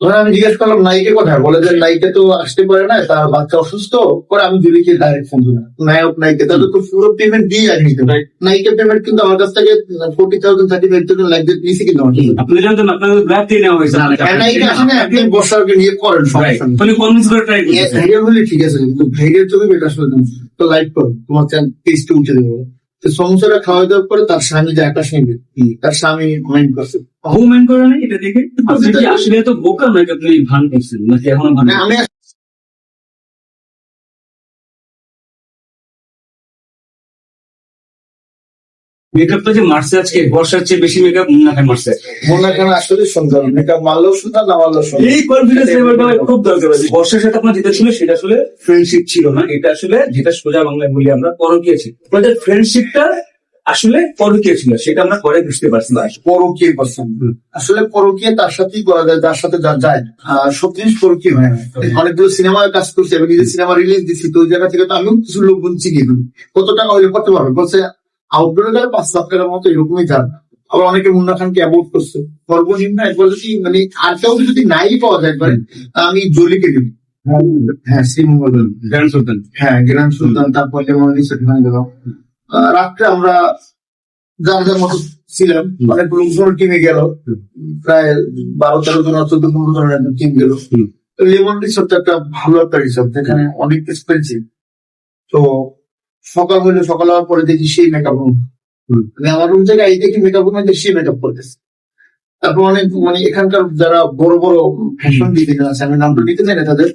ধর আমি জিজ্ঞেস করলাম নাইকে কোথায়? বলে যে নাইকে তো আসতে পারে না তার বাচ্চা অসুস্থ করে আমি জুলিকে ডাইরেক্ট ফোন দিলাম নায়ক নাইকে তাহলে তো পুরো পেমেন্ট দিয়ে নিতে Right. নাইকে পেমেন্ট কিন্তু আমার কাছ থেকে forty thousand thirty five thousand কিন্তু ব্যাগ দিয়ে নেওয়া হয়েছে। আর নাইকে আসলে আপনি বর্ষাকে নিয়ে করেন ভাইরাল হলে ঠিক আছে কিন্তু ভাইরাল ছবি বেটা আসলে তো লাইক করো তোমার টেস্টে উঠে দেবো সমস্যাটা খাওয়া দাওয়ার পরে তার স্বামী যে একটা নেবে তার স্বামী মাইন্ড করছে। হুমেন করে না এটা দেখে? আসলে তো বোকা নাকি আপনি ভান করছেন? নাকি এখনও ভান আমি মেকআপটা যে মারছে আজকে বর্ষার চেয়ে বেশি মেকআপ মুন্না খান মারছে। মনে আসলে সুন্দর মেকআপ মারলেও সুন্দর না মারলেও সুন্দর। এই কনফিডেন্স লেভেলটা খুব দরকার আছে। বর্ষার সাথে আপনার যেটা ছিল সেটা আসলে ফ্রেন্ডশিপ ছিল না। এটা আসলে যেটা সোজা বাংলায় বলি আমরা পরকীয় ছিল। ফ্রেন্ডশিপটা আসলে পরকীয় ছিল সেটা আমরা পরে বুঝতে পারছি। না পরকীয় পার্সন আসলে পরকীয় তার সাথেই করা যায় যার সাথে যা যায়। আহ, সব জিনিস পরকীয় হয়। অনেকগুলো সিনেমায় কাজ করছে আমি নিজে সিনেমা রিলিজ দিচ্ছি তো ওই জায়গা থেকে তো আমিও কিছু লোকজন চিনি কত টাকা হইলে করতে পারবে? বলছে আউটডোরে গেলে পাঁচ লাখ টাকার মতো এরকমই যান। আবার অনেকে মুন্না খানকে অ্যাভোড করছে। সর্বনিম্ন একবার যদি মানে আর কেউ যদি নাই পাওয়া যায় একবারে আমি জলিকে দিব? হ্যাঁ শ্রীমঙ্গল। গ্র্যান্ড সুলতান। হ্যাঁ গ্রান্ড সুলতান তারপর যেমন সেখানে গেলাম। আহ, রাত্রে আমরা যার যার মতো ছিলাম। অনেক লোকজন টিমে গেল। প্রায় বারো তেরো জন চোদ্দ পনেরো জনের টিম গেল। লেমন রিসোর্ট একটা ভালো একটা রিসোর্ট যেখানে অনেক এক্সপেন্সিভ তো সকাল হলে সকাল হওয়ার পরে দেখি সেই মেকআপ রুম আমি আমার রুম থেকে এই দেখি মেকআপ রুমে সেই মেকআপ করতেছে। তারপর অনেক মানে এখানকার যারা বড় বড় ফ্যাশন ডিজাইনার আছে আমি নামটা নিতে চাই না তাদের।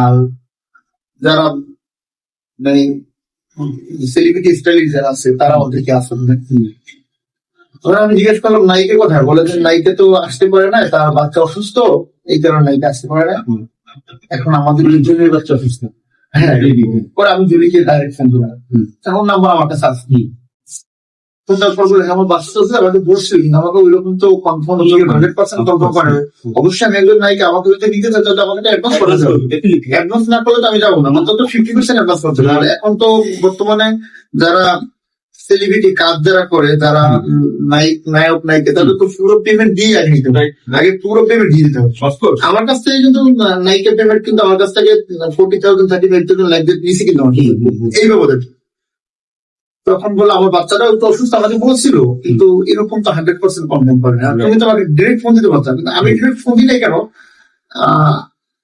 আর যারা মানে সেলিব্রিটি স্টাইলিস্ট যারা আছে তারা ওদেরকে আসলে ওরা আমি জিজ্ঞেস করলাম নাইকে কোথায়? বলে যে নাইকে তো আসতে পারে না তার বাচ্চা অসুস্থ এই কারণে নাইকে আসতে পারে না। এখন আমাদের জুলির বাচ্চা অসুস্থ। আমি জুলিকে ডাইরেক্ট ফোন দিলাম। তখন নাম্বার আমার কাছে আসছে তো তারপর বলে আমার বাচ্চা তো আমাকে কিন্তু আমাকে ওই রকম তো কনফার্ম হান্ড্রেড পার্সেন্ট কনফার্ম করে অবশ্যই আমি একজন আমাকে যদি নিতে চাই তাহলে আমাকে অ্যাডভান্স করে অ্যাডভান্স না করলে তো আমি যাব না। অন্তত ফিফটি পার্সেন্ট অ্যাডভান্স করতে হবে। আর এখন তো বর্তমানে যারা সেলিব্রিটি কাজ যারা করে তারা নায়ক নায়ক নায়িকা তাদের তো পুরো পেমেন্ট দিয়ে আগে নিতে হবে। আগে পুরো পেমেন্ট দিয়ে দিতে হবে। আমার কাছ থেকে কিন্তু নায়িকা পেমেন্ট কিন্তু আমার কাছ থেকে forty thousand thirty five thousand লাগবে নিয়েছি কিন্তু। এই বাবদ। তখন বলে আমার বাচ্চাটা একটু অসুস্থ আমাকে বলছিল কিন্তু এরকম তো হান্ড্রেড পার্সেন্ট কনফার্ম করে না। তুমি তো আমাকে ডিরেক্ট ফোন দিতে পারতাম কিন্তু আমি ডিরেক্ট ফোন দিই কেন? আহ,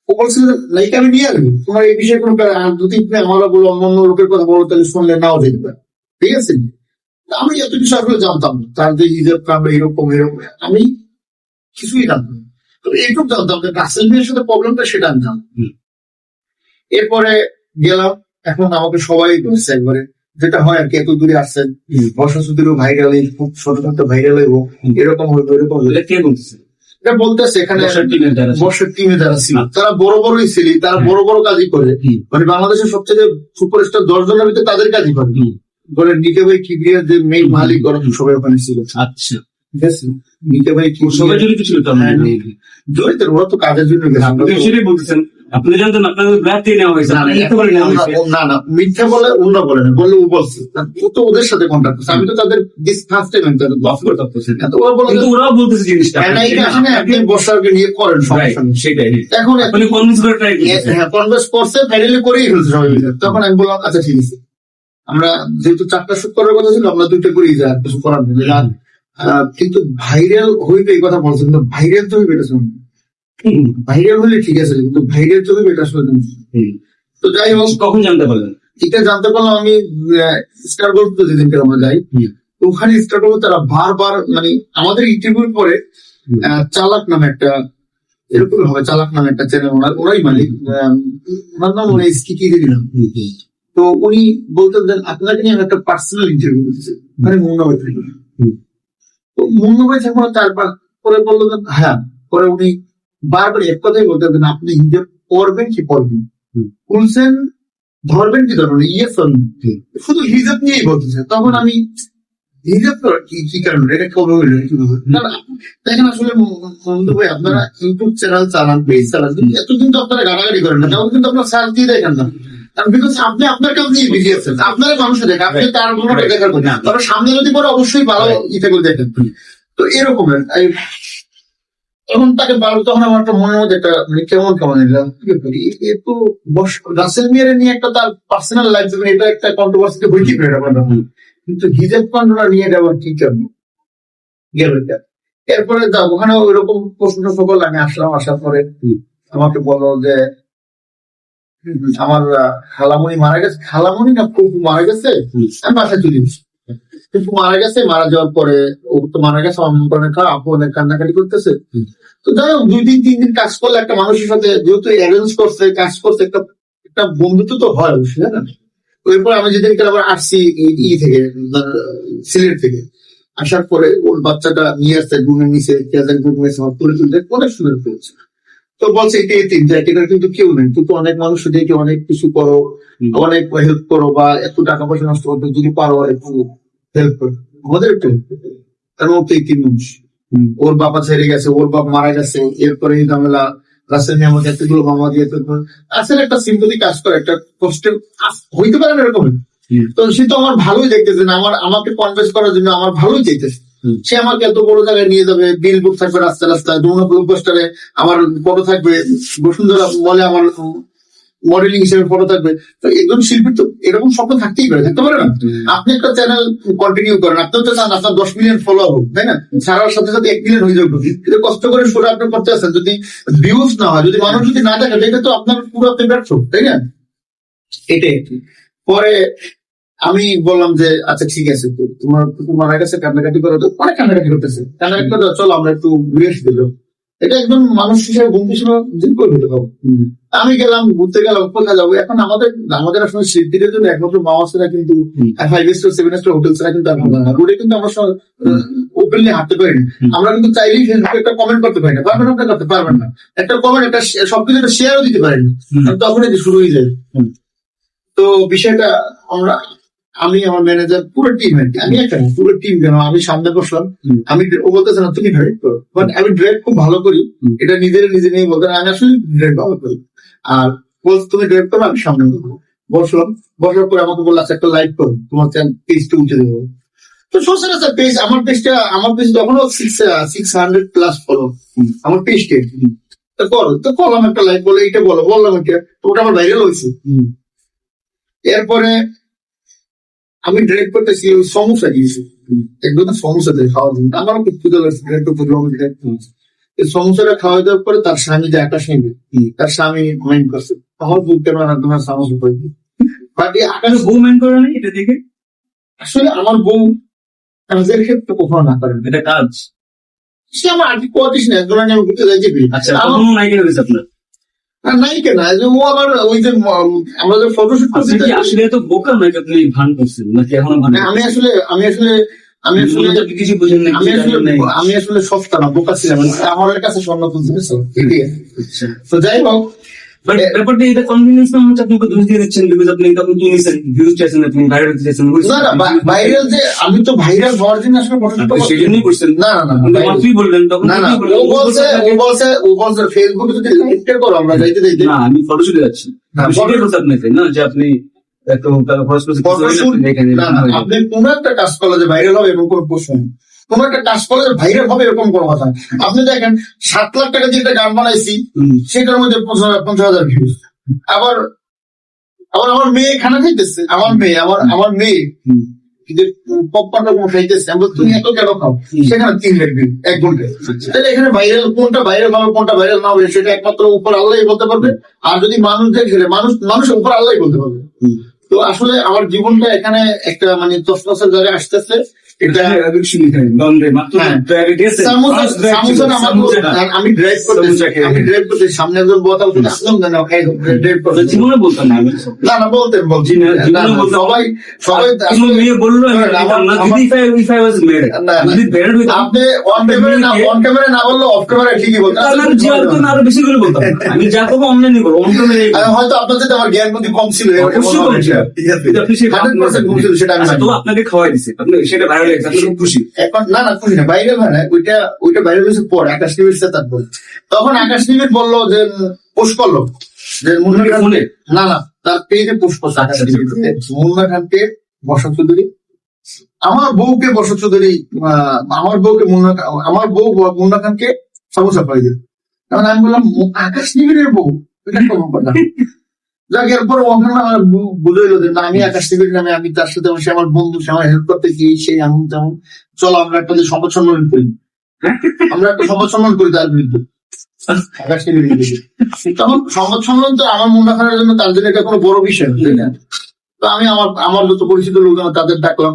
ও বলছিল লাইক আমি নিয়ে আসব। তোমার এই বিষয়ে কোনো যদি তুমি আমরা বলো অন্য অন্য লোকের কথা বলো তাহলে শুনলে নাও দেখবে। ঠিক আছে? আমি এত কিছু আসলে জানতাম না তার যে হিজাব কামড়ে এরকম এরকম আমি কিছুই জানতাম না। তো এইটুকু জানতাম যে রাসেল ভাইয়ের সাথে প্রবলেমটা সেটা আমি জানতাম। এরপরে গেলাম এখন আমাকে সবাই বলছে একবারে যেটা হয় আর কি এত দূরে আসছেন। সুতিরও ভাইরাল খুব ছোট ছোট ভাইরাল হইব এরকম হইব এরকম হইব। কে বলতেছে? এটা বলতেছে এখানে বর্ষার টিমে যারা ছিল। আচ্ছা। তারা বড় বড়ই ছিলি তারা বড় বড় কাজই করে। মানে বাংলাদেশের সবচেয়ে সুপারস্টার দশ জনের ভিতরে তাদের কাজই করে। বলে নিকে ভাই কিবরিয়ার যে মেইন মালিক ওরা সবাই ওখানে ছিল। আচ্ছা। ঠিক আছে? নিকে ভাই সবাই জড়িত ছিল তো হ্যাঁ, জড়িত ওরা তো কাজের জন্য সেটাই বলতেছেন। আপনি জানতেন দিয়ে নেওয়া হয়েছে না, না, মিথ্যা বলে না না বলে না ও বলছে। ও তো ওদের সাথে কন্ট্যাক্ট করছে। আমি তো তাদের দিস ফার্স্ট টাইম আমি তাদের Of course, of course. তো ওরা বলে কিন্তু ওরাও বলতেছে জিনিসটা। হ্যাঁ, আসলে আপনি বর্ষাকে নিয়ে করেন সমস্যা। সেটাই। এখন আপনি কনভিন্স করে ট্রাই হ্যাঁ কনভার্স করছে ফাইনালি করেই ফেলছে সবাই মিলে। তখন আমি বললাম আচ্ছা ঠিক আছে। আমরা যেহেতু চারটা শুট করার কথা ছিল আমরা দুইটা করেই যাই কিছু করার নেই কিন্তু ভাইরাল হইবে এই কথা বলছে কিন্তু ভাইরাল তো হইবে এটা শুনুন। ভাইরাল হলে ঠিক আছে কিন্তু ভাইরাল তো হইবে এটা শুনুন তো যাই হোক কখন জানতে পারলেন? এটা জানতে পারলাম আমি স্টার গোল্ড তো যেদিনকে আমরা যাই। ওখানে স্টার গোল্ড তারা বারবার মানে আমাদের ইন্টারভিউর পরে চালাক নামে একটা এরকম হবে চালাক নামে একটা চ্যানেল ওনার ওরাই মালিক ওনার নাম উনি কি কি দিলাম তো উনি বলতেন যে আপনাকে নিয়ে একটা পার্সোনাল ইন্টারভিউ দিচ্ছি মানে মুন্না ভাই থেকে হুম। তো মুন্না ভাই যখন চারবার পরে বলল যে হ্যাঁ। পরে উনি বারবার এক কথাই বলতেন যে আপনি হিজাব পরবেন কি পরবেন হুম। ধরবেন কি ধরবেন? ইয়েস শুধু হিজাব নিয়েই বলতেছে। তখন আমি হিজাব কি কি কারণে? এটা কবে হইল না, না, দেখেন আসলে ভাই আপনারা ইউটিউব চ্যানেল চালান পেজ চালান কিন্তু এতদিন তো আপনারা গাড়াগাড়ি করেন না। তখন কিন্তু আপনারা সার্চ দিয়ে দেখেন না। বিকজ আপনি আপনার কাজ নিয়ে বিজি আছেন। আপনারা মানুষে আপনি তার কোনো দেখার। তবে সামনে যদি পরে অবশ্যই ভালো ইতে করে দেখেন তো এরকম তখন তাকে বারো তখন আমার একটা মনের মধ্যে একটা মানে কেমন কেমন এলাম এ তো রাসেল মিয়ারে নিয়ে একটা তার পার্সোনাল লাইফ এটা একটা কন্ট্রোভার্সিতে হইতে পারে এটা কথা। কিন্তু হিজেব নিয়ে এটা আবার কি কেন গেল এটা। এরপরে যা ওখানে ওইরকম প্রশ্ন সকল আমি আসলাম আসার পরে আমাকে বলল যে আমার খালামণি মারা গেছে। খালামণি না ফুফু মারা গেছে? আমি বাসায় চলে গেছি। ফুফু মারা গেছে মারা যাওয়ার পরে ও তো মারা গেছে আমার মন অনেক আপু অনেক কান্নাকাটি করতেছে। তো যাই হোক দুই দিন তিন দিন কাজ করলে একটা মানুষের সাথে যেহেতু অ্যারেঞ্জ করছে কাজ করছে একটা একটা বন্ধুত্ব তো হয় অবশ্যই না? এরপর আমি যেদিনকে আবার আসছি ই- থেকে সিলেট থেকে আসার পরে ওর বাচ্চাটা নিয়ে আসছে ঘুমে নিচে তুলে তুলতে অনেক সুন্দর পেয়েছে তো বলছে এটা এতিম যে এটার কিন্তু কেউ নেই। তুই তো অনেক মানুষ দেখে অনেক কিছু করো অনেক হেল্প করো বা একটু টাকা পয়সা নষ্ট করতে যদি পারো একটু হেল্প করো। আমাদের একটু। কারণ ও তো এতিম মানুষ। ওর বাবা ছেড়ে গেছে ওর বাপ মারা গেছে এরপরে ঝামেলা রাসেল নিয়ে আমাকে এতগুলো মামা দিয়ে আসলে একটা সিম্পলি কাজ করে একটা কষ্টের হইতে পারে না এরকম। তো সে তো আমার ভালোই দেখতেছে না আমার আমাকে কনভেন্স করার জন্য আমার ভালোই চাইতেছে। সে আমাকে এত বড় জায়গায় নিয়ে যাবে বিল বুক থাকবে রাস্তায় রাস্তায় দুর্গা ব্লক পোস্টারে আমার ফটো থাকবে বসুন্ধরা বলে আমার মডেলিং হিসেবে ফটো থাকবে। তো একজন শিল্পীর তো এরকম স্বপ্ন থাকতেই পারে থাকতে পারে না? আপনি একটা চ্যানেল কন্টিনিউ করেন আপনি তো চান আপনার দশ মিলিয়ন ফলোয়ার হোক তাই না? ছাড়ার সাথে সাথে এক মিলিয়ন হয়ে যাবে। কিন্তু কষ্ট করে শুরু আপনি করতে আছেন যদি ভিউজ না হয় যদি মানুষ যদি না দেখে এটা তো আপনার পুরো আপনি ব্যর্থ তাই না? এটাই পরে আমি বললাম যে আচ্ছা ঠিক আছে তো তোমার কুকুর মারা গেছে কান্নাকাটি করো তো অনেক কান্নাকাটি করতেছে। কান্নাকাটি করে চলো আমরা একটু এসে দিল এটা একদম মানুষ হিসেবে বন্ধু হিসেবে করে পারব আমি গেলাম ঘুরতে গেলাম কোথায় যাব? এখন আমাদের আমাদের আসলে শিল্পীদের জন্য একমাত্র মামা ছাড়া কিন্তু five star seven star hotel ছাড়া কিন্তু না। রোডে কিন্তু আমরা ওপেনলি হাঁটতে পারি না। আমরা কিন্তু চাইলেই ফেসবুকে একটা কমেন্ট করতে পারি না। পারবেন আপনি করতে পারবেন না। একটা কমেন্ট একটা সবকিছু একটা শেয়ারও দিতে পারেন হুম। তখন এটি শুরু হয়ে যায়। তো বিষয়টা আমরা আমি আমার ম্যানেজার পুরো টিম আর কি আমি একটা পুরো টিম কেন? আমি সামনে বসলাম। আমি ও বলতেছে না তুমি ড্রাইভ করো। বাট আমি ড্রাইভ খুব ভালো করি। এটা নিজের নিজে নিয়ে বলতে আমি আসলে ড্রাইভ ভালো করি। আর বলছে তুমি ড্রাইভ করো আমি সামনে বসবো। বসলাম। বসার পরে আমাকে বলল আচ্ছা একটা লাইভ করো। তোমার পেজটা উঠে দেবো। তো সোশ্যাল আছে পেজ আমার পেজটা আমার পেজ তখনও six six hundred plus follow আমার পেজটা তো করো তো করলাম একটা লাইভ বলে এটা বলো বললাম এটা। ওটা আমার ভাইরাল হয়েছে। এরপরে আমি ড্রাইভ করতেছি ওই সমস্যা গিয়েছি একদম সমস্যা দেয় খাওয়ার জন্য আমারও খুব ক্ষুদা লাগছে একটু ক্ষুদ্র ড্রাইভ এই সমস্যাটা খাওয়া দেওয়ার পরে তার স্বামী যে আকাশ নেবে তার স্বামী মাইন্ড করছে আমার বুক কেন না তোমার সাহস উপায় বাট এই আকাশ বউ ম্যান করে না এটা দেখে? আসলে আমার বউ কাজের ক্ষেত্রে কখনো না পারেন এটা কাজ। সে আমার আর্থিক কোয়াটিস না একজন আমি ঘুরতে যাই যাবি আচ্ছা আমার কখনো নাই কেন আপনার? নাই কেন? ও আবার ওই যে আমরা যে ফটোশুট আপনি করতে কি আসলে তো বোকা নাকি আপনি ভান করছেন? নাকি এখনও ভান আমি আসলে আমি আসলে আমি আসলে কিছু বুঝেন না আমি আসলে আমি আসলে সস্তা না বোকা ছিলাম। আমার কাছে স্বর্ণ আচ্ছা তো যাই হোক বাট ব্যাপারটা এটা কনভিনিয়েন্স না হচ্ছে আপনি দিয়ে দিচ্ছেন বিকজ আপনি এটা আপনি নিয়েছেন ভিউজ চাইছেন আপনি ভাইরাল হতে চাইছেন না না ভাইরাল যে আমি তো ভাইরাল হওয়ার জন্য আসলে সেই জন্যই করছেন না না না বললেন তখন না ও বলছে ও বলছে ও বলছে ফেসবুকে যদি করো আমরা যাইতে যাইতে না আমি ফটোশুটে যাচ্ছি। না, আপনাকে না যে আপনি একটু না আপনি কোন একটা কাজ করলে যে ভাইরাল হবে কোনো প্রশ্ন কোন একটা কাজ করলে ভাইরাল হবে এরকম কোনো কথা। আপনি দেখেন সাত লাখ টাকা দিয়ে একটা গান বানাইছি সেটার মধ্যে পঞ্চাশ হাজার ভিউজ আবার আবার আমার মেয়ে খানা খাইতেছে আমার মেয়ে আমার আমার মেয়ে হুম, কোনো খাইতেছে আমি তুমি এত কেন খাও? সেখানে তিন ভিউ এক ঘন্টায় আচ্ছা। তাহলে এখানে ভাইরাল কোনটা ভাইরাল হবে কোনটা ভাইরাল না হবে সেটা একমাত্র উপর আল্লাহ বলতে পারবে। আর যদি মানুষ দেখে মানুষ মানুষ উপর আল্লাহ বলতে পারবে। তো আসলে আমার জীবনটা এখানে একটা মানে তসনসের জায়গায় আসতেছে। আর আমি ড্রাইভ করতে আমি ড্রাইভ করতে সামনে একজন বলতাম আসলাম না ড্রাইভ করতে জীবনে বলতাম না না না বলতেন বলছি। জি না, না, জীবনে না, বলতাম। সবাই সবাই মেয়ে বলল আমি আমার- দিতাম না, আমার- দিদি if I- if I was married, না, না। যদি married হইতাম, আপনি অন ক্যামেরা না অন ক্যামেরা না বললে অফ ক্যামেরা ঠিকই বলতেন তাহলে আমি জি আর তো না আরও বেশি করে বলতাম। আমি যা করব অনলাইনে করব অন হয়তো আপনার আমার জ্ঞান বুদ্ধি কম ছিল সেটা আমি আচ্ছা, আপনাকে খাওয়াই দিছে। সেটা ভাইরাল হয়েছে আপনি খুব খুশি। এখন না না খুশি না। বাইরে ওইটা ওইটা বাইরে হয়েছে পর আকাশ নিবির সাথে তারপর তখন আকাশ নিবির বলল যে পোস্ট করল। যে মুন্না খান না না তার পেজে পোস্ট করছে আকাশ নিবির মুন্না খানকে বসন্ত চৌধুরী। আমার বউকে বসন্ত চৌধুরী আহ, আমার বউকে মুন্না আমার বউ মুন্না খানকে সমস্যা পাই যায় তখন আমি বললাম আকাশ নিবিড়ের বউ? এটা কেমন কথা যাক, এরপর ওখানে আমার বুঝাইলো যে আমি আকাশ থেকে নামে আমি তার সাথে সে আমার বন্ধু, সে আমার হেল্প করতে গিয়ে সেই এমন তেমন। চলো, আমরা একটা যে সংবাদ সম্মান করি। আমরা একটা সংবাদ সম্মান করি তার বিরুদ্ধে। তখন সংবাদ সম্মান তো আমার মনে রাখার জন্য তার জন্য এটা কোনো বড় বিষয় তো আমি আমার আমার যত পরিচিত লোক আমার তাদের ডাকলাম।